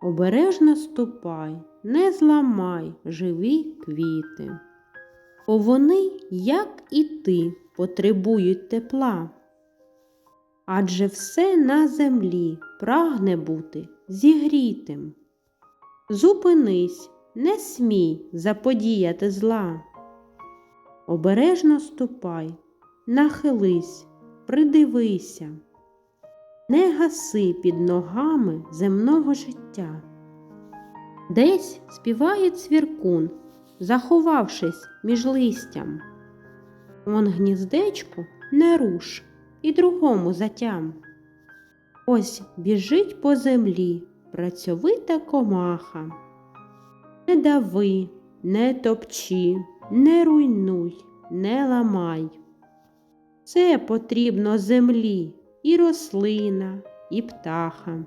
Обережно ступай, не зламай живі квіти. Бо вони, як і ти, потребують тепла. Адже все на землі прагне бути зігрітим. Зупинись, не смій заподіяти зла. Обережно ступай, нахились, придивися, не гаси під ногами земного життя. Десь співає цвіркун, заховавшись між листям. Он гніздечку не руш і другому затям. Ось біжить по землі працьовита комаха. Не дави, не топчи, не руйнуй, не ламай. Це потрібно землі і рослина, і птаха.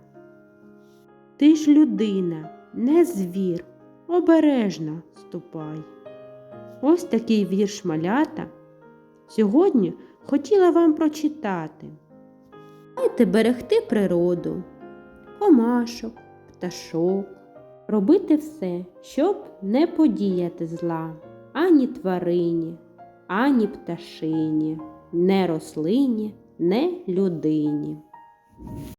Ти ж людина, не звір, обережно ступай. Ось такий вірш малята. Сьогодні хотіла вам прочитати. Дайте берегти природу, комашок, пташок, робити все, щоб не подіяти зла ані тварині, ані пташині, не рослині, не людині.